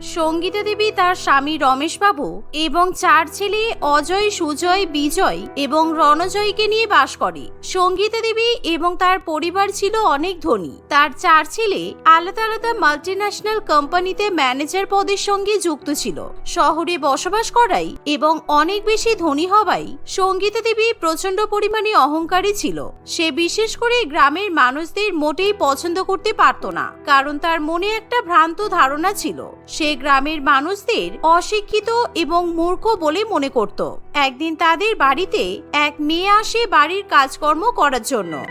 সঙ্গীতা দেবী, তার স্বামী রমেশবাবু এবং চার ছেলে অজয়, সুজয়, বিজয় এবং রণজয়কে নিয়ে বাস করে। সঙ্গীতা দেবী এবং তার পরিবার ছিল অনেক ধনী। তার চার ছেলে আলাদা আলাদা মাল্টিন্যাশনাল কোম্পানিতে ম্যানেজার পদের সঙ্গে যুক্ত ছিল। শহরে বসবাস করাই এবং অনেক বেশি ধনী হওয়াই সঙ্গীতা দেবী প্রচণ্ড পরিমাণে অহংকারী ছিল। সে বিশেষ করে গ্রামের মানুষদের মোটেই পছন্দ করতে পারত না, কারণ তার মনে একটা ভ্রান্ত ধারণা ছিল। সে গ্রামের মানুষদের অশিক্ষিত এবং মূর্খ বলে মনে করত। একদিন তাদের বাড়িতে এক মেয়ে আসে বাড়ির কাজকর্ম করার জন্য।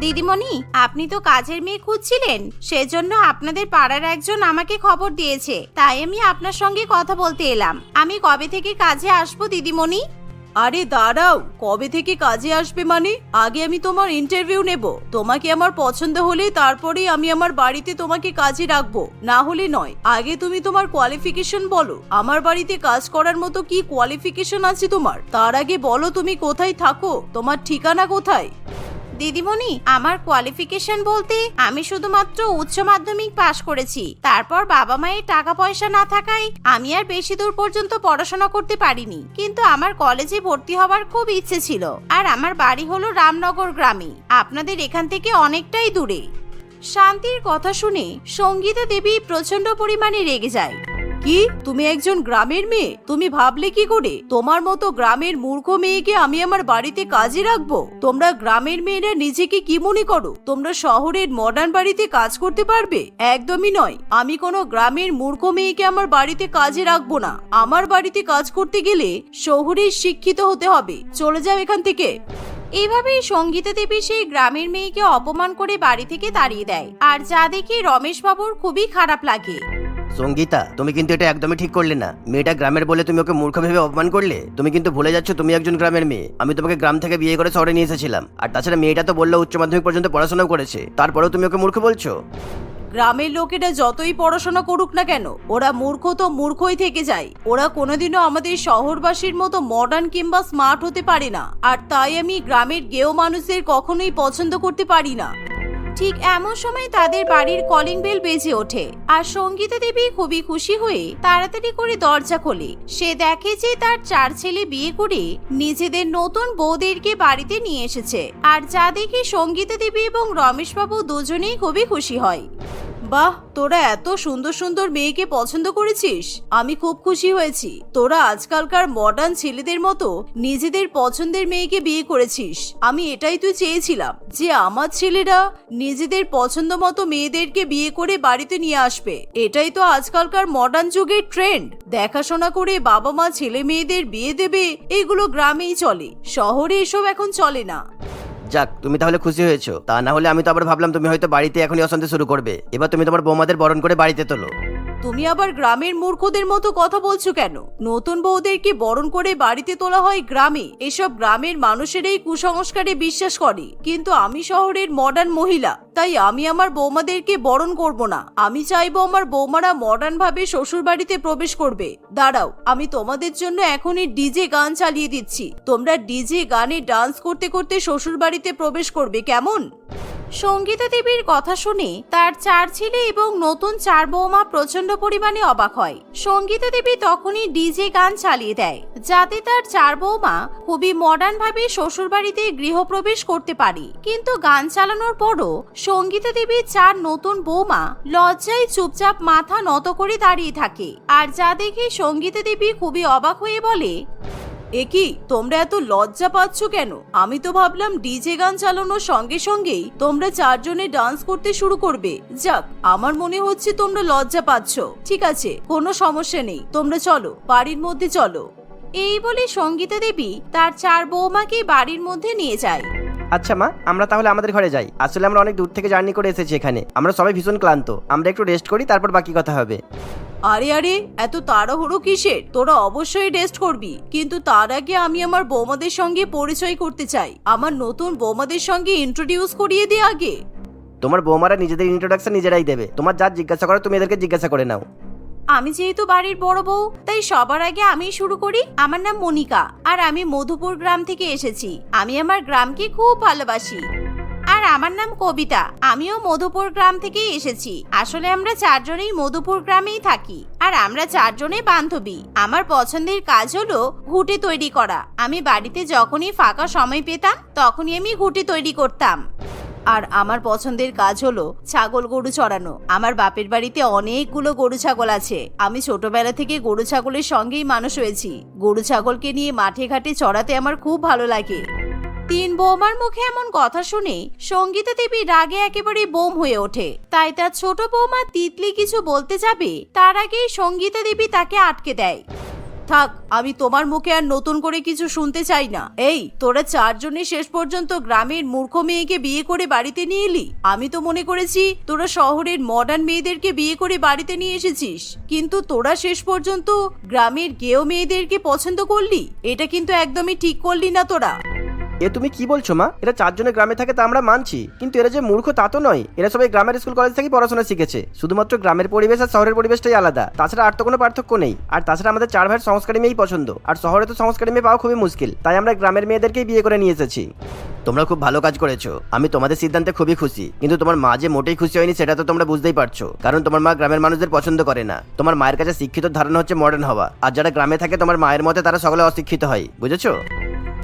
দিদিমণি, আপনি তো কাজের মেয়ে খুঁজছিলেন, সেজন্য আপনাদের পাড়ার একজন আমাকে খবর দিয়েছে। তাই আমি আপনার সঙ্গে কথা বলতে এলাম। আমি কবে থেকে কাজে আসব, দিদিমণি? আরে দাঁড়াও, কবে থেকে কাজে আসবে মানে? আগে আমি তোমার ইন্টারভিউ নেব। তোমাকে আমার পছন্দ হলে তারপরেই আমি আমার বাড়িতে তোমাকে কাজে রাখব। না হলে নয়, আগে তুমি তোমার কোয়ালিফিকেশন বলো। আমার বাড়িতে কাজ করার মতো কি কোয়ালিফিকেশন আছে তোমার? তার আগে বলো তুমি কোথায় থাকো? তোমার ঠিকানা কোথায়? দিদিমণি, আমার কোয়ালিফিকেশন বলতে আমি শুধুমাত্র উচ্চ মাধ্যমিক পাশ করেছি। তারপর বাবা মায়ের টাকা পয়সা না থাকায় আমি আর বেশি দূর পর্যন্ত পড়াশোনা করতে পারিনি। কিন্তু আমার কলেজে ভর্তি হওয়ার খুব ইচ্ছে ছিল। আর আমার বাড়ি হলো রামনগর গ্রামে। আপনাদের এখান থেকে অনেকটাই দূরে। শান্তির কথা শুনে সঙ্গীতা দেবী প্রচণ্ড পরিমাণে রেগে যায়। কি? তুমি একজন গ্রামের মেয়ে। তুমি ভাবলে কি করে? তোমার মতো গ্রামের মূর্খ মেয়েকে আমি আমার বাড়িতে কাজে রাখব। তোমরা গ্রামের মেয়েরা নিজেকে কি মনে করো? তোমরা শহরের মডার্ন বাড়িতে কাজ করতে পারবে? একদমই নয়। আমি কোনো গ্রামের মূর্খ মেয়েকে আমার বাড়িতে কাজে রাখব না। আমার বাড়িতে কাজ করতে গেলে শহরের শিক্ষিত হতে হবে। চলে যাও এখান থেকে। এইভাবেই সঙ্গীতা দেবী সেই গ্রামের মেয়েকে অপমান করে বাড়ি থেকে তাড়িয়ে দেয়। আর যা দেখে রমেশ বাবুর খুবই খারাপ লাগে। সঙ্গীতা, তুমি কিন্তু এটা একদমই ঠিক করলে না। মেয়েটা গ্রামের বলে তুমি ওকে মূর্খ ভেবে অপমান করলে? তুমি কিন্তু ভুলে যাচ্ছ তুমি একজন গ্রামের মেয়ে। আমি তোমাকে গ্রাম থেকে বিয়ে করে শহরে নিয়ে এসেছিলাম। আর তাছাড়া মেয়েটা তো বলল উচ্চ মাধ্যমিক পর্যন্ত পড়াশোনা করেছে। তারপরেও তুমি ওকে মূর্খ বলছো? গ্রামের লোকেরা যতই পড়াশোনা করুক না কেন, ওরা মূর্খ তো মূর্খই থেকে যায়। ওরা কোনোদিনও আমাদের শহরবাসীর মতো মডার্ন কিংবা স্মার্ট হতে পারে না। আর তাই আমি গ্রামের গেও মানুষদের কখনোই পছন্দ করতে পারি না। ঠিক এমন সময় তাদের বাড়ির কলিং বেল বেজে ওঠে আর সঙ্গীতা দেবী খুবই খুশি হয়ে তাড়াতাড়ি করে দরজা খোলে। সে দেখে যে তার চার ছেলে বিয়ে করে নিজেদের নতুন বউদেরকে বাড়িতে নিয়ে এসেছে। আর যা দেখে সঙ্গীতা দেবী এবং রমেশবাবু দুজনেই খুবই খুশি হয়। বাহ, তোরা এত সুন্দর সুন্দর মেয়েকে পছন্দ করেছিস। আমি খুব খুশি হয়েছি। তোরা আজকালকার মডার্ন ছেলেদের মতো নিজেদের পছন্দের মেয়েকে বিয়ে করেছিস। আমি এটাই তো চেয়েছিলাম যে আমার ছেলেরা নিজেদের পছন্দ মতো মেয়েদেরকে বিয়ে করে বাড়িতে নিয়ে আসবে। এটাই তো আজকালকার মডার্ন যুগের ট্রেন্ড দেখাশোনা করে বাবা মা ছেলে মেয়েদের বিয়ে দেবে, এগুলো গ্রামেই চলে। শহরে এসব এখন চলে না। যাক, তুমি তাহলে খুশি হয়েছো। তা না হলে আমি তো আবার ভাবলাম তুমি হয়তো বাড়িতে এখনই অশান্তি শুরু করবে। এবার তুমি তোমার বৌমাদের বরণ করে বাড়িতে তোলো। তুমি আবার গ্রামের মূর্খদের মতো কথা বলছো কেন? নতুন বউদেরকে বরণ করে বাড়িতে তোলা হয় গ্রামে? এসব গ্রামের মানুষেরাই কুসংস্কারে বিশ্বাস করে। কিন্তু আমি শহরের মডার্ন মহিলা, তাই আমি আমার বৌমাদেরকে বরণ করব না। আমি চাইব আমার বৌমারা মডার্ন ভাবে শ্বশুর বাড়িতে প্রবেশ করবে। দাঁড়াও, আমি তোমাদের জন্য এখনই ডিজে গান চালিয়ে দিচ্ছি। তোমরা ডিজে গানে ডান্স করতে করতে শ্বশুর বাড়িতে প্রবেশ করবে, কেমন? সঙ্গীতা দেবীর কথা শুনে তার চার ছেলে এবং নতুন চার বৌমা প্রচণ্ড পরিমাণে অবাক হয়। সঙ্গীতা দেবী তখনই ডিজে গান চালিয়ে দেয়, যাতে তার চার বৌমা খুবই মডার্ন ভাবে শ্বশুর বাড়িতে গৃহপ্রবেশ করতে পারে। কিন্তু গান চালানোর পরও সঙ্গীতা দেবীর চার নতুন বৌমা লজ্জায় চুপচাপ মাথা নত করে দাঁড়িয়ে থাকে। আর যা দেখে সঙ্গীতা দেবী খুবই অবাক হয়ে বলে এ কি, তোমরা এত লজ্জা পাচ্ছ কেন? আমি তো ভাবলাম ডিজে গান চালানোর সঙ্গে সঙ্গেই তোমরা চারজনে ডান্স করতে শুরু করবে। যাক, আমার মনে হচ্ছে তোমরা লজ্জা পাচ্ছ। ঠিক আছে, কোনো সমস্যা নেই। তোমরা চলো, বাড়ির মধ্যে চলো। এই বলে সঙ্গীতা দেবী তার চার বৌমাকে বাড়ির মধ্যে নিয়ে যায়। আচ্ছা মা আমরা তাহলে আমাদের ঘরে যাই। আসলে আমরা অনেক দূর থেকে জার্নি করে এসেছি এখানে। আমরা সবাই ভীষণ ক্লান্ত। আমরা একটু রেস্ট করি তারপর বাকি কথা হবে। আরে আরে এত তাড়াহুড়ো কিসের? তোরা অবশ্যই রেস্ট করবি। কিন্তু তার আগে আমি আমার বৌমাদের সঙ্গে পরিচয় করতে চাই। আমার নতুন বৌমাদের সঙ্গে ইন্ট্রোডিউস করিয়ে দে আগে। তোমার বৌমারা নিজেদের ইন্ট্রোডাকশন নিজেরাই দেবে। তোমার যা জিজ্ঞাসা করো তুমি এদেরকে জিজ্ঞাসা করে নাও। আমি যেহেতু বাড়ির বড় বউ, তাই সবার আগে আমি শুরু করি আমার নাম মনিকা আর আমি মধুপুর গ্রাম থেকে এসেছি। আমি আমার গ্রামকে খুব ভালোবাসি। আর আমার নাম কবিতা। আমিও মধুপুর গ্রাম থেকেই এসেছি। আসলে আমরা চারজনেই মধুপুর গ্রামেই থাকি। আর আমরা চারজনেই বান্ধবী। আমার পছন্দের কাজ হলো ঘুটে তৈরি করা। আমি বাড়িতে যখনই ফাঁকা সময় পেতাম, তখনই আমি ঘুটে তৈরি করতাম। আর আমার পছন্দের কাজ হলো ছাগল গরু চড়ানো। আমার বাপের বাড়িতে অনেকগুলো গরু ছাগল আছে। আমি ছোটবেলা থেকে গরু ছাগলের সঙ্গেই মানুষ হয়েছি। গরু ছাগলকে নিয়ে মাঠে ঘাটে চড়াতে আমার খুব ভালো লাগে। তিন বৌমার মুখে এমন কথা শুনে সঙ্গীতা দেবী রাগে একেবারে বোম হয়ে ওঠে। তাই তার ছোট বৌমা তিতলি কিছু বলতে যাবে, তার আগেই সঙ্গীতা দেবী তাকে আটকে দেয়। থাক, আমি তোমার মুখে আর নতুন করে কিছু শুনতে চাই না। এই, তোরা চারজনই শেষ পর্যন্ত গ্রামের মূর্খ মেয়েকে বিয়ে করে বাড়িতে নিয়ে এলি। আমি তো মনে করেছি, তোরা শহরের মডার্ন মেয়েদেরকে বিয়ে করে বাড়িতে নিয়ে এসেছিস। কিন্তু তোরা শেষ পর্যন্ত গ্রামের গেও মেয়েদেরকে পছন্দ করলি? এটা কিন্তু একদমই ঠিক করলি না তোরা। এ তুমি কি বলছো, মা? এরা চারজনের গ্রামে থাকে তা আমরা মানছি। কিন্তু এরা যে মূর্খ তা তো নয়। এরা সবাই গ্রামের স্কুল কলেজ থেকেই পড়াশোনা শিখেছে। শুধুমাত্র গ্রামের পরিবেশ আর শহরের পরিবেশটাই আলাদা। তাছাড়া আর তো কোনো পার্থক্য নেই। আর তাছাড়া আমাদের চার ভাইয়ের সংস্কারী মেয়েই পছন্দ। আর শহরে তো সংস্কারী মেয়ে পাওয়া খুবই মুশকিল। তাই আমরা গ্রামের মেয়েদেরকেই বিয়ে করে নিয়ে এসেছি। তোমরা খুব ভালো কাজ করেছ। আমি তোমাদের সিদ্ধান্তে খুবই খুশি। কিন্তু তোমার মা যে মোটেই খুশি হয়নি, সেটা তো তোমরা বুঝতেই পারছ। কারণ তোমার মা গ্রামের মানুষদের পছন্দ করে না। তোমার মায়ের কাছে শিক্ষিত ধারণা হচ্ছে মডার্ন হওয়া। আর যারা গ্রামে থাকে, তোমার মায়ের মতে তারা সকলে অশিক্ষিত হয়। বুঝেছ?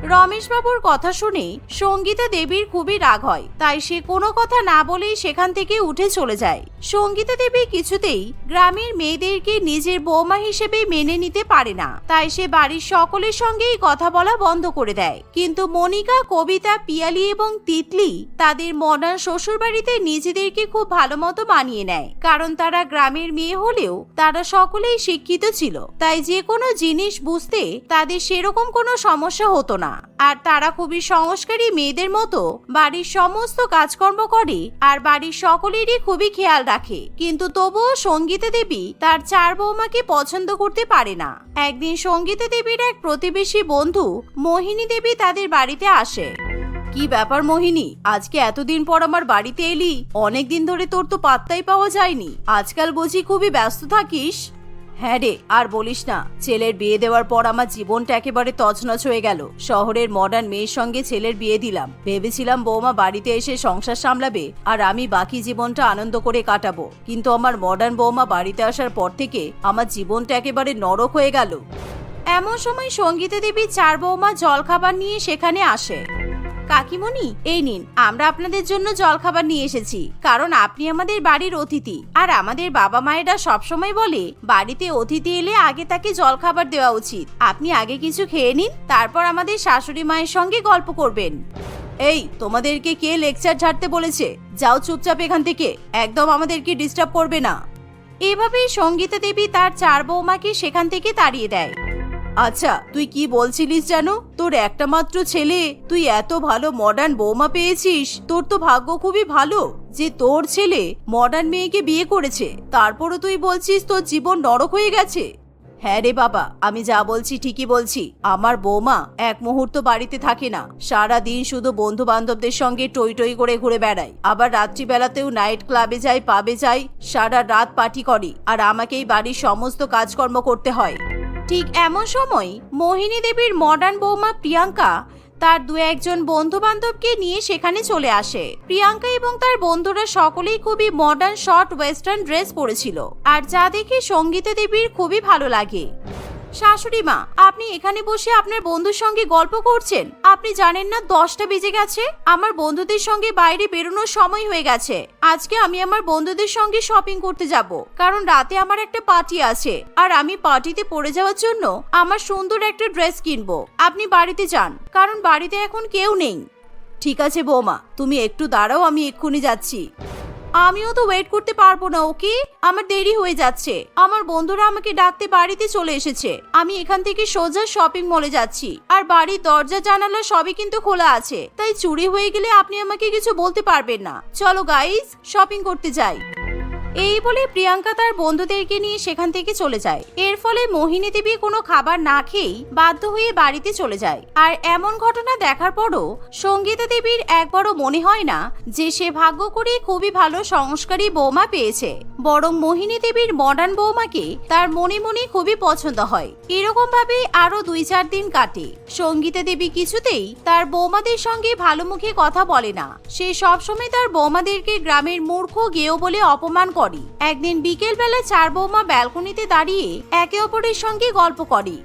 রমেশবাবুর কথা শুনে সঙ্গীতা দেবীর খুবই রাগ হয়, তাই সে কোনো কথা না বলেই সেখান থেকে উঠে চলে যায়। সঙ্গীতা দেবী কিছুতেই গ্রামের মেয়েদেরকে নিজের বৌমা হিসেবে মেনে নিতে পারে না, তাই সে বাড়ির সকলের সঙ্গেই কথা বলা বন্ধ করে দেয়। কিন্তু মনিকা কবিতা, পিয়ালি এবং তিতলি তাদের মডার্ন শ্বশুর বাড়িতে নিজেদেরকে খুব ভালো মতো মানিয়ে নেয়, কারণ তারা গ্রামের মেয়ে হলেও তারা সকলেই শিক্ষিত ছিল, তাই যে কোনো জিনিস বুঝতে তাদের সেরকম কোনো সমস্যা হতো না। আর তারা খুবই সংস্কারী মেয়েদের মতো। বাড়ির সমস্ত কাজকর্ম করে আর বাড়ির সকলেরই খুবই খেয়াল রাখে। কিন্তু তবুও সঙ্গীতা দেবী তার চার বৌমাকে পছন্দ করতে পারে না। একদিন সঙ্গীতা দেবীর এক প্রতিবেশী বন্ধু মোহিনী দেবী তাদের বাড়িতে আসে। কি ব্যাপার মোহিনী? আজকে এতদিন পর আমার বাড়িতে এলি? অনেকদিন ধরে তোর তো পাত্তাই পাওয়া যায়নি। আজকাল বুঝি খুবই ব্যস্ত থাকিস? হ্যাঁ রে, আর বলিস না, ছেলের বিয়ে দেওয়ার পর আমার জীবনটা একেবারে তছনছ হয়ে গেল। শহরের মডার্ন মেয়ের সঙ্গে ছেলের বিয়ে দিলাম। ভেবেছিলাম বৌমা বাড়িতে এসে সংসার সামলাবে, আর আমি বাকি জীবনটা আনন্দ করে কাটাবো। কিন্তু আমার মডার্ন বৌমা বাড়িতে আসার পর থেকে আমার জীবনটা একেবারে নরক হয়ে গেল। এমন সময় সঙ্গীতা দেবী চার বৌমা জলখাবার নিয়ে সেখানে আসে। কাকিমণি, এই নিন, আমরা আপনাদের জন্য জলখাবার নিয়ে এসেছি, কারণ আপনি আমাদের বাড়ির অতিথি। আর আমাদের বাবা মায়েরা সবসময় বলে, বাড়িতে অতিথি এলে আগে তাকে জলখাবার দেওয়া উচিত। আপনি আগে কিছু খেয়ে নিন, তারপর আমাদের শাশুড়ি মায়ের সঙ্গে গল্প করবেন। এই, তোমাদেরকে কে লেকচার ঝাড়তে বলেছে? যাও চুপচাপ এখান থেকে, একদম আমাদেরকে ডিস্টার্ব করবে না। এভাবেই সঙ্গীতা দেবী তার চার বৌমাকে সেখান থেকে তাড়িয়ে দেয়। আচ্ছা তুই কি বলছিলিস জানো? তোর একটা মাত্র ছেলে, তুই এত ভালো মডার্ন বৌমা পেয়েছিস। তোর তো ভাগ্য খুবই ভালো যে তোর ছেলে মডার্ন মেয়েকে বিয়ে করেছে। তারপরও তুই বলছিস তোর জীবন নরক হয়ে গেছে। হ্যাঁ রে বাবা, আমি যা বলছি ঠিকই বলছি। আমার বৌমা এক মুহূর্ত বাড়িতে থাকে না। সারা দিন শুধু বন্ধু বান্ধবদের সঙ্গে টই টই করে ঘুরে বেড়ায়। আবার রাত্রিবেলাতেও নাইট ক্লাবে যায় পাবে যায় সারা রাত পার্টি করে। আর আমাকেই বাড়ির সমস্ত কাজকর্ম করতে হয়। ঠিক এমন সময় মোহিনী দেবীর মডার্ন বৌমা প্রিয়াঙ্কা তার দু একজন বন্ধু বান্ধবকে নিয়ে সেখানে চলে আসে। প্রিয়াঙ্কা এবং তার বন্ধুরা সকলেই খুবই মডার্ন শর্ট ওয়েস্টার্ন ড্রেস পরেছিল। আর যা দেখে সঙ্গীতা দেবীর খুবই ভালো লাগে। শাশুড়ি মা, আপনি এখানে বসে আপনার বন্ধুর সঙ্গে গল্প করছেন। আপনি জানেন না দশটা বেজে গেছে? আমার বন্ধুদের সঙ্গে বাইরে বেরোনোর সময় হয়ে গেছে। আজকে আমি আমার বন্ধুদের সঙ্গে শপিং করতে যাব। কারণ রাতে আমার একটা পার্টি আছে। আর আমি পার্টিতে পড়ে যাওয়ার জন্য আমার সুন্দর একটা ড্রেস কিনবো। আপনি বাড়িতে যান, কারণ বাড়িতে এখন কেউ নেই। ঠিক আছে বৌমা, তুমি একটু দাঁড়াও, আমি এক্ষুনি যাচ্ছি। আমিও তো ওয়েট করতে পারব না, ওকে? আমার দেরি হয়ে যাচ্ছে। আমার বন্ধুরা আমাকে ডাকতে বাড়িতে চলে এসেছে। আমি এখান থেকে সোজা শপিং মলে যাচ্ছি। আর বাড়ির দরজা, জানালা সবই কিন্তু খোলা আছে। তাই চুরি হয়ে গেলে আপনি আমাকে কিছু বলতে পারবেন না। চলো গাইজ শপিং করতে যাই। এই বলে প্রিয়াঙ্কা তার বন্ধুদেরকে নিয়ে সেখান থেকে চলে যায়। এর ফলে মোহিনী দেবী কোনো খাবার না খেয়েই বাধ্য হয়ে বাড়িতে চলে যায়। আর এমন ঘটনা দেখার পরও সঙ্গীতা দেবীর একবারও মনে হয় না যে সে ভাগ্য করে খুবই ভালো সংস্কারী বৌমা পেয়েছে। বরং মোহিনী দেবীর মডার্ন বৌমাকে তার মনে মনে খুবই পছন্দ হয়। এরকম ভাবে আরও দুই চার দিন কাটে। সঙ্গীতা দেবী কিছুতেই তার বৌমাদের সঙ্গে ভালো মুখে কথা বলে না। সে সবসময় তার বৌমাদেরকে গ্রামের মূর্খ গেও বলে অপমান করে। একদিন বিকেল বেলা চার বৌমা ব্যালকনিতে দাঁড়িয়ে একে অপরের সঙ্গে গল্প করে।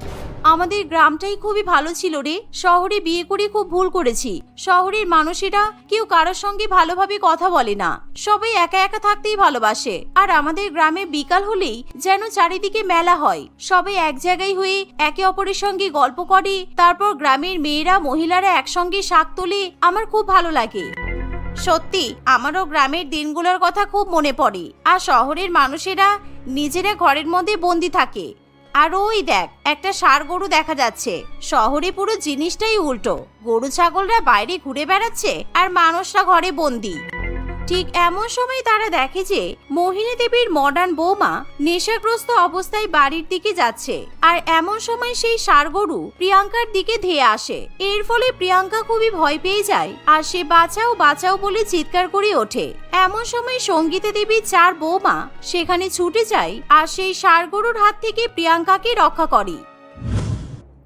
আমাদের গ্রামটাই খুবই ভালো ছিল রে। শহরে বিয়ে করে খুব ভুল করেছি। শহরের মানুষেরা কেউ কারোর সঙ্গে ভালোভাবে কথা বলে না। সবাই একা একা থাকতেই ভালোবাসে। আর আমাদের গ্রামে বিকাল হলেই যেন চারিদিকে মেলা হয়। সবাই এক জায়গায় হয়ে একে অপরের সঙ্গে গল্প করে। তারপর গ্রামের মেয়েরা, মহিলারা একসঙ্গে শাক তোলে। আমার খুব ভালো লাগে। সত্যি, আমারও গ্রামের দিনগুলোর কথা খুব মনে পড়ে। আর শহরের মানুষেরা নিজেরা ঘরের মধ্যে বন্দি থাকে। আর ওই দেখ, একটা ষাঁড় গরু দেখা যাচ্ছে। শহরে পুরো জিনিসটাই উল্টো। গরু ছাগলরা বাইরে ঘুরে বেড়াচ্ছে আর মানুষরা ঘরে বন্দি। ঠিক এমন সময় তারা দেখে যে মোহিনী দেবীর মডার্ন বৌমা নেশাগ্রস্ত অবস্থায় বাড়ির দিকে যাচ্ছে। আর এমন সময় সেই ষাঁড়গরু প্রিয়াঙ্কার দিকে ধেয়ে আসে। এর ফলে প্রিয়াঙ্কা খুবই ভয় পেয়ে যায় আর সে বাঁচাও বাঁচাও বলে চিৎকার করে ওঠে। এমন সময় সঙ্গীতা দেবীর চার বৌমা সেখানে ছুটে যায় আর সেই ষাঁড়গরুর হাত থেকে প্রিয়াঙ্কাকে রক্ষা করে।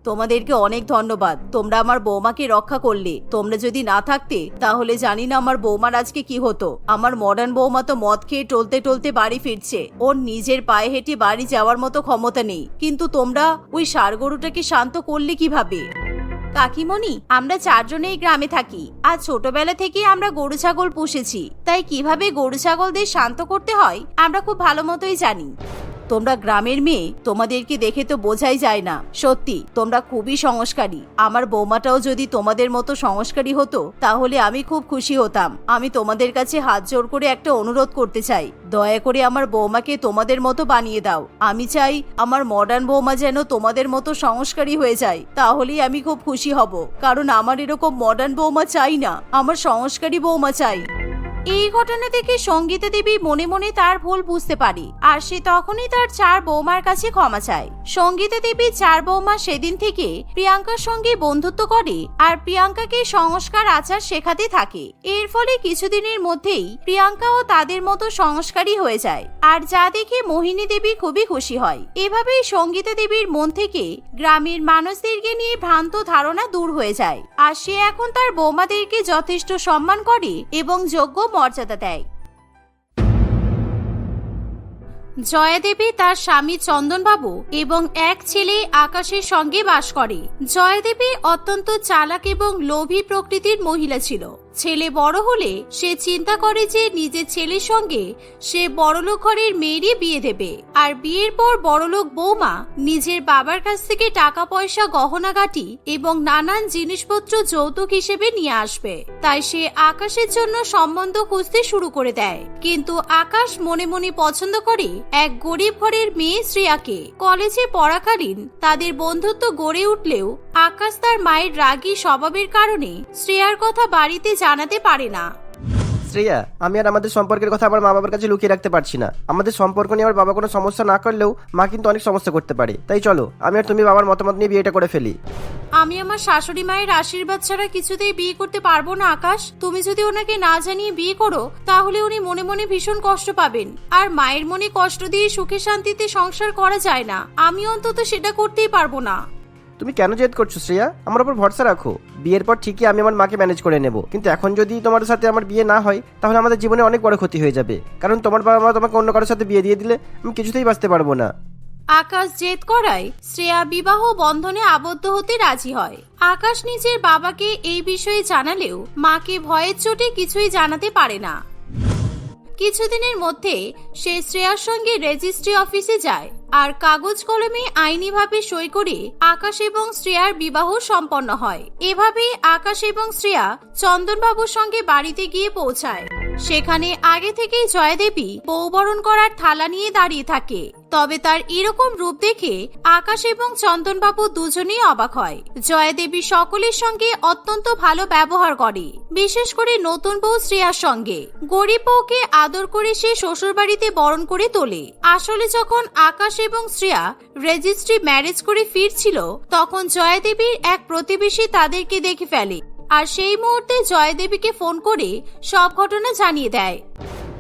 তোমাদেরকে অনেক ধন্যবাদ। তোমরা আমার বৌমাকে রক্ষা করলে। তোমরা যদি না থাকতে, তাহলে জানি না আমার বৌমার আজকে কি হতো। আমার মডার্ন বৌমা তো মদ খেয়ে টলতে টলতে বাড়ি ফিরছে। ওর নিজের পায়ে হেঁটে বাড়ি যাওয়ার মতো ক্ষমতা নেই। কিন্তু তোমরা ওই ষাড় গরুটাকে শান্ত করলে কীভাবে? কাকিমণি, আমরা চারজনেই গ্রামে থাকি। আর ছোটবেলা থেকে আমরা গরু ছাগল পুষেছি। তাই কীভাবে গরু ছাগলদের শান্ত করতে হয়, আমরা খুব ভালো মতোই জানি। তোমরা গ্রামের মেয়ে, তোমাদেরকে দেখে তো বোঝাই যায় না। সত্যি, তোমরা খুবই সংস্কারী। আমার বৌমাটাও যদি তোমাদের মতো সংস্কারী হতো, তাহলে আমি খুব খুশি হতাম। আমি তোমাদের কাছে হাত জোর করে একটা অনুরোধ করতে চাই। দয়া করে আমার বৌমাকে তোমাদের মতো বানিয়ে দাও। আমি চাই আমার মডার্ন বৌমা যেন তোমাদের মতো সংস্কারী হয়ে যায়। তাহলেই আমি খুব খুশি হব। কারণ আমার এরকম মডার্ন বৌমা চাই না। আমার সংস্কারী বৌমা চাই। এই ঘটনা থেকে সঙ্গীতা দেবী মনে মনে তার ভুল বুঝতে পারে, আর সে তখনই তার চার বৌমার কাছে ক্ষমা চায়। সঙ্গীতা দেবী চার বৌমা সেদিন থেকে প্রিয়াঙ্কার সঙ্গে বন্ধুত্ব করে, আর প্রিয়াঙ্কাকে সংস্কার আচার শেখাতে থাকে। এর ফলে কিছুদিনের মধ্যেই প্রিয়াঙ্কাও তাদের মতো সংস্কারী হয়ে যায়, আর যা দেখে মোহিনী দেবী খুবই খুশি হয়। এভাবেই সঙ্গীতা দেবীর মন থেকে গ্রামের মানুষদেরকে নিয়ে ভ্রান্ত ধারণা দূর হয়ে যায়, আর সে এখন তার বৌমাদেরকে যথেষ্ট সম্মান করে এবং যোগ্য মর্যাদা দেয়। জয়া দেবী তার স্বামী চন্দনবাবু এবং এক ছেলে আকাশের সঙ্গে বাস করে। জয়া দেবী অত্যন্ত চালাক এবং লোভী প্রকৃতির মহিলা ছিল। ছেলে বড় হলে সে চিন্তা করে যে নিজের ছেলের সঙ্গে সে বড়লোক ঘরের মেয়েরই বিয়ে দেবে। আর বিয়ের পর বড়লোক বৌমা নিজের বাবার কাছ থেকে টাকা পয়সা গহনাগাটি এবং নানান জিনিসপত্র যৌতুক হিসেবে নিয়ে আসবে। তাই সে আকাশের জন্য সম্বন্ধ খুঁজতে শুরু করে দেয়। কিন্তু আকাশ মনে মনে পছন্দ করে এক গরিব ঘরের মেয়ে শ্রেয়াকে। কলেজে পড়াকালীন তাদের বন্ধুত্ব গড়ে উঠলেও আকাশ তার মায়ের রাগী স্বভাবের কারণে শ্রেয়ার কথা বাড়িতে জানাতে পারে না। শ্রেয়া আমি আর আমাদের সম্পর্কের কথা আমার মা বাবার কাছে লুকিয়ে রাখতে পারছি না। আমাদের সম্পর্ক নিয়ে আমার বাবা কোনো সমস্যা না করলেও মা কিন্তু অনেক সমস্যা করতে পারে। তাই চলো আমি আর তুমি বাবার মতামত নিয়ে বিয়েটা করে ফেলি। আমি আমার শাশুড়ি মায়ের আশীর্বাদ ছাড়া কিছুতেই বিয়ে করতে পারব না আকাশ। তুমি যদি ওনাকে না জানিয়ে বিয়ে করো তাহলে উনি মনে মনে ভীষণ কষ্ট পাবেন। আর মায়ের মনে কষ্ট দিয়ে সুখে শান্তিতে সংসার করা যায় না। আমি অন্তত সেটা করতেই পারব না। তুমি কেন জেদ করছ, শ্রেয়া? আমার উপর ভরসা রাখো। বিয়ের পর ঠিকই আমি আমার মাকে ম্যানেজ করে নেব। কিন্তু এখন যদি তোমার সাথে আমার বিয়ে না হয়, তাহলে আমাদের জীবনে অনেক বড় ক্ষতি হয়ে যাবে। কারণ তোমার বাবা মা তোমাকে অন্য কারোর সাথে বিয়ে দিয়ে দিলে আমি কিছুতেই বাঁচতে পারব না। আকাশ জেদ করায় শ্রেয়া বিবাহ বন্ধনে আবদ্ধ হতে রাজি হয়। আকাশ নিজের বাবাকে এই বিষয়ে জানালেও মাকে ভয়ের চোটে কিছুই জানাতে পারে না। কিছুদিনের মধ্যে সে শ্রেয়ার সঙ্গে রেজিস্ট্রি অফিসে যায় আর কাগজ কলমে আইনিভাবে সই করে আকাশ এবং শ্রেয়ার বিবাহ সম্পন্ন হয়। এভাবে আকাশ এবং শ্রেয়া চন্দনবাবুর সঙ্গে বাড়িতে গিয়ে পৌঁছায়। সেখানে আগে থেকেই জয়দেবী বৌবরণ করার থালা নিয়ে দাঁড়িয়ে থাকে। তবে তার এরকম রূপ দেখে আকাশ এবং চন্দনবাবু দুজনেই অবাক হয়। জয়দেবী সকলের সঙ্গে অত্যন্ত ভালো ব্যবহার করে, বিশেষ করে নতুন বউ শ্রেয়ার সঙ্গে। গরিব বউকে আদর করে সে শ্বশুরবাড়িতে বরণ করে তোলে। আসলে যখন আকাশ এবং শ্রেয়া রেজিস্ট্রি ম্যারেজ করে ফিরছিল, তখন জয়দেবীর এক প্রতিবেশী তাদেরকে দেখে ফেলে। আর সেই মুহূর্তে জয়দেবীকে ফোন করে সব ঘটনা জানিয়ে দেয়।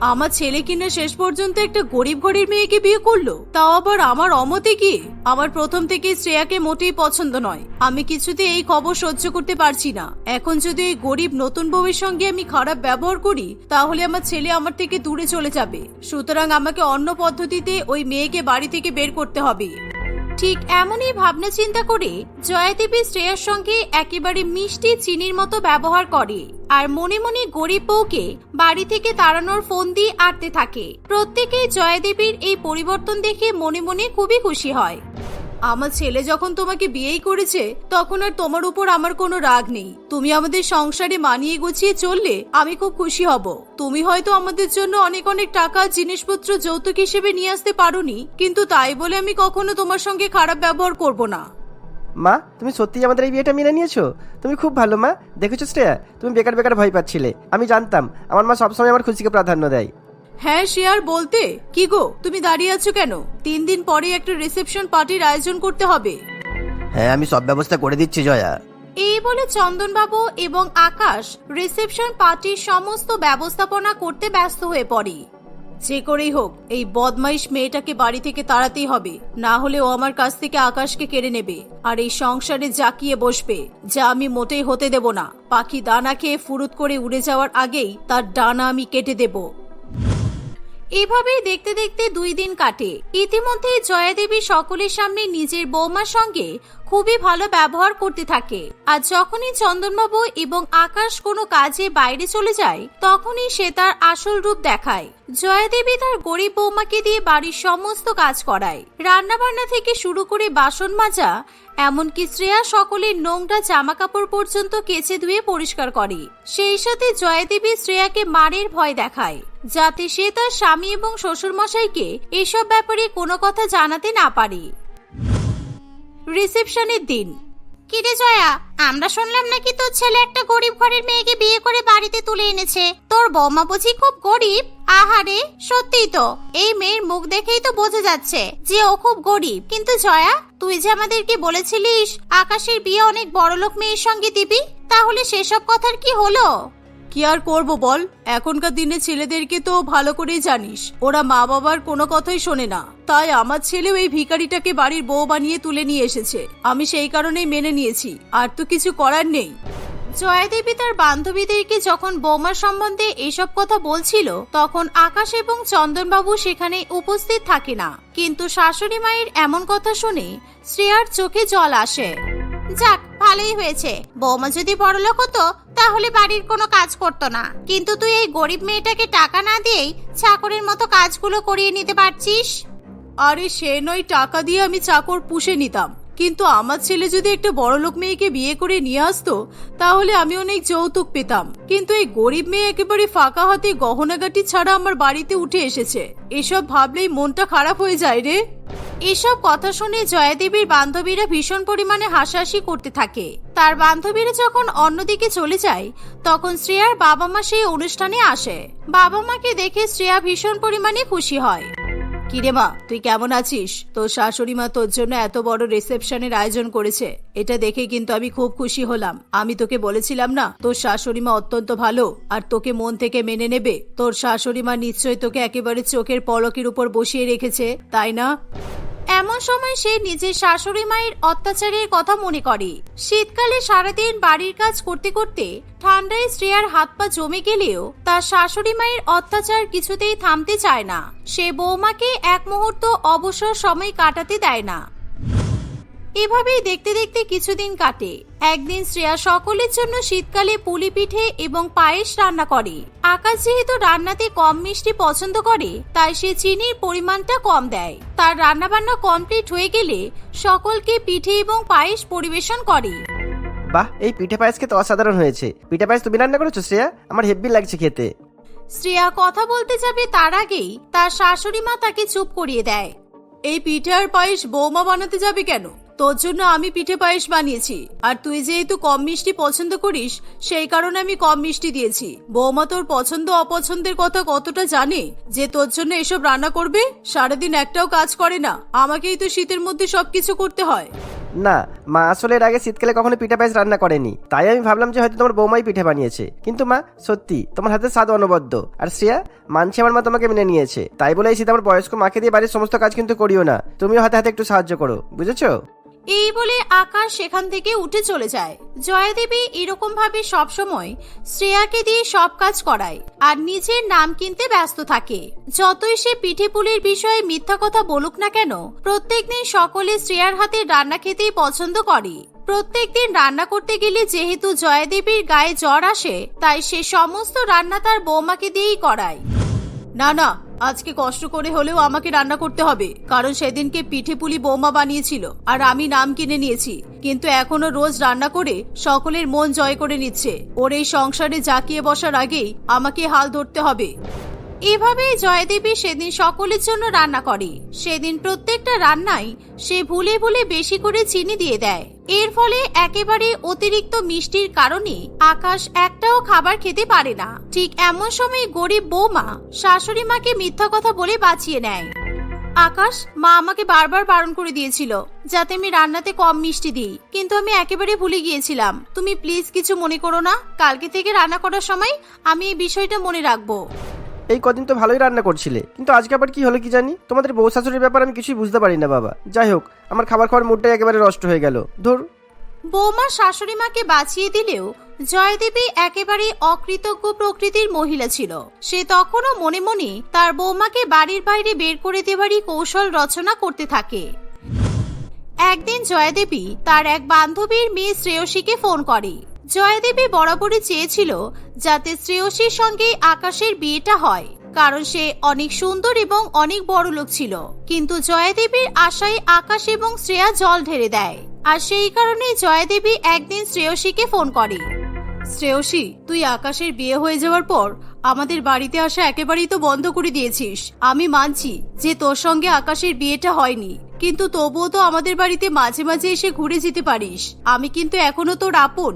আমার ছেলে কিনা শেষ পর্যন্ত একটা গরিব ঘরের মেয়েকে বিয়ে করল, তাও আবার আমার অমতে কি আমার প্রথম থেকে শ্রেয়াকে মোটেই পছন্দ নয়। আমি কিছুতে এই খবর সহ্য করতে পারছি না। এখন যদি এই গরিব নতুন বউয়ের সঙ্গে আমি খারাপ ব্যবহার করি, তাহলে আমার ছেলে আমার থেকে দূরে চলে যাবে। সুতরাং আমাকে অন্য পদ্ধতিতে ওই মেয়েকে বাড়ি থেকে বের করতে হবে। ঠিক এমনই ভাবনা চিন্তা করে জয়াদেবী শ্রেয়ার সঙ্গে একেবারে মিষ্টি চিনির মতো ব্যবহার করে আর মনে মনে গরিব বউকে বাড়ি থেকে তাড়ানোর ফোন দিয়ে আটতে থাকে। প্রত্যেকেই জয়াদেবীর এই পরিবর্তন দেখে মনে মনে খুবই খুশি হয়। আমার ছেলে যখন তোমাকে বিয়েই করেছে, তখন আর তোমার উপর আমার কোনো রাগ নেই। তুমি আমাদের সংসারে মানিয়ে গুছিয়ে চললে আমি খুব খুশি হব। তুমি হয়তো আমাদের জন্য অনেক অনেক টাকা জিনিসপত্র যৌতুক হিসেবে নিয়ে আসতে পারোনি, কিন্তু তাই বলে আমি কখনো তোমার সঙ্গে খারাপ ব্যবহার করব না। মা, তুমি সত্যিই আমাদের এই বিয়েটা মেনে নিয়েছো? তুমি খুব ভালো, মা। দেখেছ শ্রেয়া? তুমি বেকার বেকার ভয় পাচ্ছিলে। আমি জানতাম, আমার মা সবসময় আমার খুশিকে প্রাধান্য দেয়। হ্যাঁ শেয়ার বলতে? কি গো তুমি দাঁড়িয়ে আছো কেন? তিন দিন পরে একটা রিসেপশন পার্টির আয়োজন করতে হবে। হ্যাঁ আমি সব ব্যবস্থা করে দিচ্ছি জয়া। এই বলে চন্দনবাবু এবং আকাশ রিসেপশন পার্টির সমস্ত ব্যবস্থাপনা করতে ব্যস্ত হয়ে পড়ে। যে করেই হোক এই বদমাইশ মেয়েটাকে বাড়ি থেকে তাড়াতেই হবে। না হলে ও আমার কাছ থেকে আকাশকে কেড়ে নেবে। আর এই সংসারে জাকিয়ে বসবে যা আমি মোটেই হতে দেব না। পাখি দানা খেয়ে ফুরুত করে উড়ে যাওয়ার আগেই তার ডানা আমি কেটে দেব। এভাবেই দেখতে দেখতে দুই দিন কাটে। ইতিমধ্যে জয়াদেবী সকলের সামনে নিজের বৌমার সঙ্গে খুবই ভালো ব্যবহার করতে থাকে। আর যখনই চন্দনবাবু এবং আকাশ কোনো কাজে বাইরে চলে যায়, তখনই সে তার আসল রূপ দেখায়। জয়াদেবী তার গরিব বৌমাকে দিয়ে বাড়ির সমস্ত কাজ করায়। রান্নাবান্না থেকে শুরু করে বাসন মাজা, এমনকি শ্রেয়া সকলের নোংরা জামা কাপড় পর্যন্ত কেচে ধুয়ে পরিষ্কার করে। সেই সাথে জয়াদেবী শ্রেয়াকে মারের ভয় দেখায়। যাতে সে তার স্বামী এবং শ্বশুরমশাইকে এসব ব্যাপারে কোনো কথা জানাতে না পারে। রিসেপশনের দিন। কিরে জয়া, আমরা শুনলাম নাকি তোর ছেলে একটা গরিব ঘরের মেয়েকে বিয়ে করে বাড়িতে তুলে এনেছে। তোর বৌমা বুঝি খুব গরিব? আহারে, সত্যিই তো। এই মেয়ের মুখ দেখেই তো বোঝা যাচ্ছে যে ও খুব গরিব। কিন্তু জয়া, তুই যে আমাদেরকে বলেছিলিস, আকাশের বিয়ে অনেক বড়লোক মেয়ের সঙ্গে দিবি, তাহলে সেসব কথার কি হলো? কি আর করব বল? এখনকার দিনে ছেলেদেরকে তো ভালো করেই জানিস। ওরা মা বাবার কোনো কথাই শোনে না। তাই আমার ছেলেও এই ভিখারিটাকে বাড়ির বউ বানিয়ে তুলে নিয়ে এসেছে। আমি সেই কারণেই মেনে নিয়েছি। আর তো কিছু করার নেই। জয়াদেবী তার বান্ধবীদেরকে যখন বৌমার সম্বন্ধে এসব কথা বলছিল, তখন আকাশ এবং চন্দনবাবু সেখানে উপস্থিত থাকে না। কিন্তু শাশুড়ি মায়ের এমন কথা শুনে শ্রেয়ার চোখে জল আসে। যাক, ভালোই হয়েছে। বৌমা যদি বড়লোক হতো, তাহলে বাড়ির কোনো কাজ করতো না। কিন্তু তুই এই গরিব মেয়েটাকে টাকা না দিয়েই চাকরের মতো কাজগুলো করিয়ে নিতে পারছিস? আরে সে নয়, টাকা দিয়ে আমি চাকর পুষে নিতাম। কিন্তু আমার ছেলে যদি একটা বড়লোক মেয়েকে বিয়ে করে নিয়ে আসতো, তাহলে আমি অনেক যৌতুক পেতাম। কিন্তু এই গরিব মেয়ে একেবারে ফাঁকা হাতে গহনাগাটি ছাড়া আমার বাড়িতে উঠে এসেছে। এসব ভাবলেই মনটা খারাপ হয়ে যায় রে। এসব কথা শুনে জয়াদেবীর বান্ধবীরা ভীষণ পরিমাণে হাসাহাসি করতে থাকে। তার বান্ধবীরা যখন অন্যদিকে চলে যায়, তখন শ্রেয়ার বাবা মা সেই অনুষ্ঠানে আসে। বাবা মাকে দেখে শ্রেয়া ভীষণ পরিমাণে খুশি হয়। কিরে মা, তুই কেমন আছিস? তোর শাশুড়ি মা তোর জন্য এত বড় রিসেপশনের আয়োজন করেছে। এটা দেখে কিন্তু আমি খুব খুশি হলাম। আমি তোকে বলেছিলাম না, তোর শাশুড়ি মা অত্যন্ত ভালো, আর তোকে মন থেকে মেনে নেবে। তোর শাশুড়ি মা নিশ্চয়ই তোকে একেবারে চোখের পলকের উপর বসিয়ে রেখেছে, তাই না? এমন সময় সে নিজের শাশুড়ি মায়ের অত্যাচারের কথা মনে করে। শীতকালে সারাদিন বাড়ির কাজ করতে করতে ঠান্ডায় শ্রেয়ার হাত পা জমে গেলেও তার শাশুড়ি মায়ের অত্যাচার কিছুতেই থামতে চায় না। সে বৌমাকে এক মুহূর্ত অবসর সময় কাটাতে দেয় না। এভাবেই দেখতে দেখতে কিছুদিন কাটে। একদিন শ্রেয়া সকলের জন্য শীতকালে পুলি পিঠে এবং পায়েস রান্না করে। আকাশ যেহেতু রান্নাতে কম মিষ্টি পছন্দ করে তাই সে চিনির পরিমাণটা কম দেয়। তার রান্নাবান্না কমপ্লিট হয়ে গেলে সকলকে পিঠে এবং পায়েস পরিবেশন করে। বাহ এই পিঠে পায়েস খেতে অসাধারণ হয়েছে। পিঠে পায়েস তুমি রান্না করেছ শ্রেয়া? আমার হেব্বি লাগছে খেতে। শ্রেয়া কথা বলতে যাবে তার আগেই তার শাশুড়ি মা তাকে চুপ করিয়ে দেয়। এই পিঠে আর পায়েস বৌমা বানাতে যাবে কেন? তোর জন্য আমি পিঠে পায়েস বানিয়েছি। আর তুই যেহেতু কম মিষ্টি পছন্দ করিস, সেই কারণে আমি কম মিষ্টি দিয়েছি। বৌমা তোর পছন্দ অপছন্দের কথা কতটা জানে? যে তোর জন্য এসব রান্না করবে, সারাদিন একটাও কাজ করে না। আমাকেই তো শীতের মধ্যে সবকিছু করতে হয়। না, মা আসলে এর আগে শীতকালে কখনো পিঠা পায়েস রান্না করেনি। তাই আমি ভাবলাম যে হয়তো তোমার বৌমাই পিঠে বানিয়েছে। কিন্তু মা, সত্যি, তোমার হাতে স্বাদ অনবদ্য। আর শ্রেয়া, মানছি আমার মা তোমাকে মেনে নিয়েছে। তাই বলে এই শীত আমার বয়স্ক মাকে দিয়ে বাড়ির সমস্ত কাজ কিন্তু করিও না। তুমিও হাতে হাতে একটু সাহায্য করো, বুঝেছ? এই বলে আকাশ সেখান থেকে উঠে চলে যায়। জয়াদেবী এরকম ভাবে সবসময় শ্রেয়াকে দিয়ে সব কাজ করায় আর নিজের নাম কিনতে ব্যস্ত থাকে। যতই সে পিঠে পুলির বিষয়ে মিথ্যা কথা বলুক না কেন প্রত্যেকদিন সকলে শ্রেয়ার হাতে রান্না খেতেই পছন্দ করে। প্রত্যেকদিন রান্না করতে গেলে যেহেতু জয়াদেবীর গায়ে জ্বর আসে, তাই সে সমস্ত রান্না তার বৌমাকে দিয়েই করায়। না না, আজকে কষ্ট করে হলেও আমাকে রান্না করতে হবে, কারণ সেদিনকে পিঠে পুলি বোমা বানিয়েছিল, আর আমি নাম কিনে নিয়েছি, কিন্তু এখনও রোজ রান্না করে সকলের মন জয় করে নিচ্ছে। ওর এই সংসারে জাকিয়ে বসার আগেই আমাকে হাল ধরতে হবে। এভাবেই জয়দেবী সেদিন সকলের জন্য রান্না করে। সেদিন প্রত্যেকটা রান্নায় সে ভুলে ভুলে বেশি করে চিনি দিয়ে দেয়। এর ফলে একেবারে অতিরিক্ত মিষ্টির কারণে আকাশ একটাও খাবার খেতে পারে না। ঠিক এমন সময় গরিব বৌমা শাশুড়ি মাকে মিথ্যা কথা বলে বাঁচিয়ে নেয়। আকাশ মা আমাকে বারবার বারণ করে দিয়েছিল, যাতে আমি রান্নাতে কম মিষ্টি দিই। কিন্তু আমি একেবারে ভুলে গিয়েছিলাম। তুমি প্লিজ কিছু মনে করো না। কালকে থেকে রান্না করার সময় আমি এই বিষয়টা মনে রাখব। এই কদিন তো ভালোই রান্না করছিলে। কিন্তু আজকে আবার কি হলো কি জানি? তোমাদের বউ শাশুড়ির ব্যাপার আমি কিছুই বুঝতে পারি না বাবা। যাই হোক, আমার খাবার খাওয়ার মুডটাই একেবারে নষ্ট হয়ে গেল। ধর। বৌমা শাশুড়ি মাকে বাঁচিয়ে দিলেও জয়দেবী একেবারে অকৃতজ্ঞ প্রকৃতির মহিলা ছিল। সে তখনও মনে মনে তার বৌমাকে বাড়ির বাইরে বের করে দেওয়ারই কৌশল রচনা করতে থাকে। একদিন জয়দেবী তার এক বান্ধবীর মেয়ে শ্রেয়সীকে ফোন করে। জয়দেবী বরাবরই চেয়েছিল যাতে শ্রেয়সীর সঙ্গে আকাশের বিয়েটা হয়, কারণ সে অনেক সুন্দর এবং অনেক বড় লোক ছিল। কিন্তু জয়দেবীর আশায় আকাশ এবং শ্রেয়া জল ঢেলে দেয়, আর সেই কারণে জয়দেবী একদিন শ্রেয়সীকে ফোন করে। শ্রেয়সী, তুই আকাশের বিয়ে হয়ে যাওয়ার পর আমাদের বাড়িতে আসা একেবারেই তো বন্ধ করে দিয়েছিস। আমি মানছি যে তোর সঙ্গে আকাশের বিয়েটা হয়নি, কিন্তু তবুও তো আমাদের বাড়িতে মাঝে মাঝে এসে ঘুরে যেতে পারিস। আমি কিন্তু এখনও তোর আপন।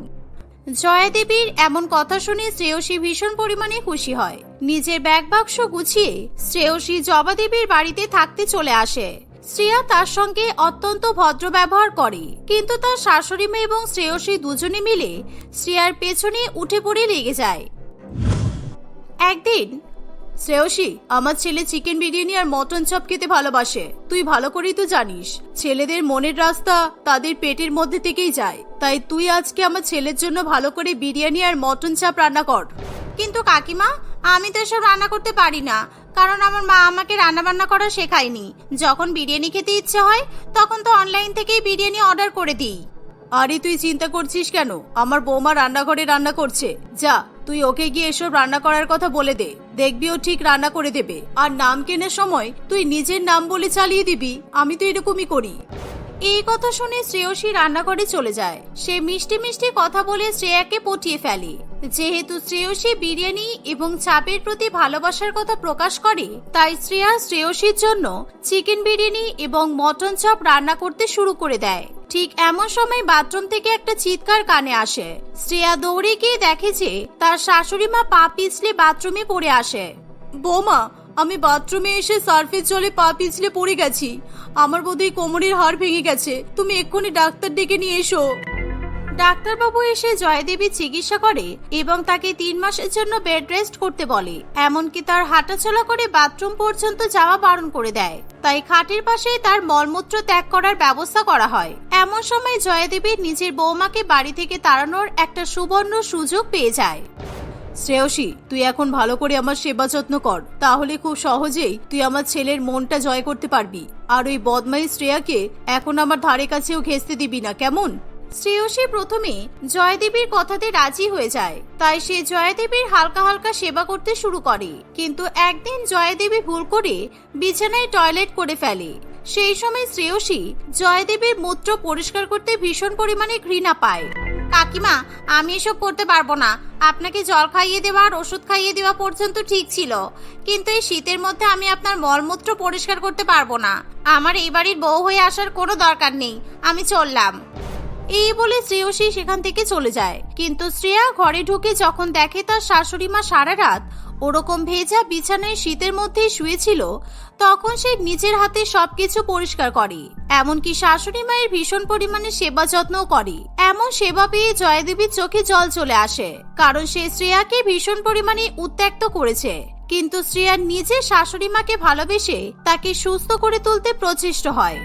জয়াদেবীর এমন কথা শুনে শ্রেয়সী ভীষণ পরিমাণে খুশি হয়। নিজের ব্যাগ বাক্স গুছিয়ে শ্রেয়সী জবাদেবীর বাড়িতে থাকতে চলে আসে। শ্রেয়া তার সঙ্গে অত্যন্ত ভদ্র ব্যবহার করে, কিন্তু তার শাশুড়ি মেয়ে এবং শ্রেয়সী দুজনে মিলে শ্রেয়ার পেছনে উঠে পড়ে লেগে যায়। একদিন শ্রেয়সী, আমার ছেলে চিকেন বিরিয়ানি আর মটন চপ খেতে ভালোবাসে। তুই ভালো করেই তো জানিস, ছেলেদের মনের রাস্তা তাদের পেটের মধ্যে থেকেই যায়। তাই তুই আজকে আমার ছেলের জন্য ভালো করে বিরিয়ানি আর মটন চাপ রান্না কর। কিন্তু কাকিমা, আমি তো এসব রান্না করতে পারি না, কারণ আমার মা আমাকে রান্না বান্না করা শেখায়নি। যখন বিরিয়ানি খেতে ইচ্ছে হয়, তখন তো অনলাইন থেকেই বিরিয়ানি অর্ডার করে দিই। আরে, তুই চিন্তা করছিস কেন? আমার বৌমা রান্নাঘরে রান্না করছে। যা, তুই ওকে গিয়ে এসব রান্না করার কথা বলে দে। দেখবি ও ঠিক রান্না করে দেবে। আর নাম কেনার সময় তুই নিজের নাম বলে চালিয়ে দিবি। আমি তো এরকমই করি। এই কথা শুনে শ্রেয়সী রান্নাঘরে চলে যায়। সে মিষ্টি মিষ্টি কথা বলে শ্রেয়াকে পটিয়ে ফেলে। যেহেতু শ্রেয়সী বিরিয়ানি এবং চাপের প্রতি ভালোবাসার কথা প্রকাশ করে, তাই শ্রেয়া শ্রেয়সীর জন্য চিকেন বিরিয়ানি এবং মটন চপ রান্না করতে শুরু করে দেয়। ঠিক এমন সময় বাথরুম থেকে একটা চিৎকার কানে আসে। শ্রেয়া দৌড়ে গিয়ে দেখে যে তার শাশুড়ি মা পা পিছলে বাথরুমে পড়ে আসে। বৌমা আমি বাথরুমে এসে সার্ফের জলে পা পিছলে পড়ে গেছি। আমার বোধহয় কোমরের হাড় ভেঙে গেছে। তুমি এক্ষুনি ডাক্তার ডেকে নিয়ে এসো। ডাক্তারবাবু এসে জয়দেবী চিকিৎসা করে এবং তাকে তিন মাসের জন্য বেড রেস্ট করতে বলে। এমনকি তার হাঁটাচলা করে বাথরুম পর্যন্ত যাওয়া বারণ করে দেয়। তাই খাটের পাশে তার মলমূত্র ত্যাগ করার ব্যবস্থা করা হয়। এমন সময় জয়দেবী নিজের বৌমাকে বাড়ি থেকে তাড়ানোর একটা সুবর্ণ সুযোগ পেয়ে যায়। শ্রেয়সী, তুই এখন ভালো করে আমার সেবা যত্ন কর। তাহলে খুব সহজেই তুই আমার ছেলের মনটা জয় করতে পারবি। আর ওই বদমাই শ্রেয়াকে এখন আমার ধারে কাছেও ঘেঁচতে দিবি না, কেমন? শ্রেয়সী প্রথমে জয়দেবীর কথাতে রাজি হয়ে যায়। তাই সে জয়দেবীর হালকা হালকা সেবা করতে শুরু করে। কিন্তু একদিন জয়দেবী ভুল করে বিছানায় টয়লেট করে ফেলে। সেই সময় শ্রেয়সী জয়দেবীর মূত্র পরিষ্কার করতে ভীষণ পরিমাণে ঘৃণা পায়। কাকিমা, আমি এসব করতে পারব না। আপনাকে জল খাইয়ে দেওয়া আর ওষুধ খাইয়ে দেওয়া পর্যন্ত ঠিক ছিল। কিন্তু এই শীতের মধ্যে আমি আপনার মলমূত্র পরিষ্কার করতে পারব না। আমার এই বাড়ির বউ হয়ে আসার কোনো দরকার নেই। আমি চললাম। এই বলে শ্রেয়সী সেখান থেকে চলে যায়। কিন্তু শ্রেয়া ঘরে ঢুকে যখন দেখে তার শাশুড়ি মা সারা রাত ওরকম ভেজা বিছানায় শীতের মধ্যেই শুয়েছিল, তখন সে নিজের হাতে সবকিছু পরিষ্কার করে। এমনকি শাশুড়ি মায়ের ভীষণ পরিমাণে সেবা যত্নও করে। এমন সেবা পেয়ে জয়দেবীর চোখে জল চলে আসে, কারণ সে শ্রেয়াকে ভীষণ পরিমাণে উত্ত্যক্ত করেছে। কিন্তু শ্রেয়া নিজে শাশুড়ি মাকে ভালোবেসে তাকে সুস্থ করে তুলতে প্রচেষ্ট হয়।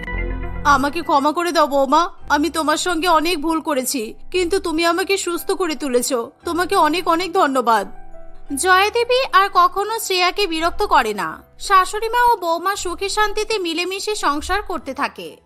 আমাকে ক্ষমা করে দাও বৌমা, আমি তোমার সঙ্গে অনেক ভুল করেছি, কিন্তু তুমি আমাকে সুস্থ করে তুলেছো। তোমাকে অনেক অনেক ধন্যবাদ। জয়দেবী আর কখনো শ্রেয়াকে বিরক্ত করে না। শাশুড়ি মা ও বৌমা সুখে শান্তিতে মিলেমিশে সংসার করতে থাকে।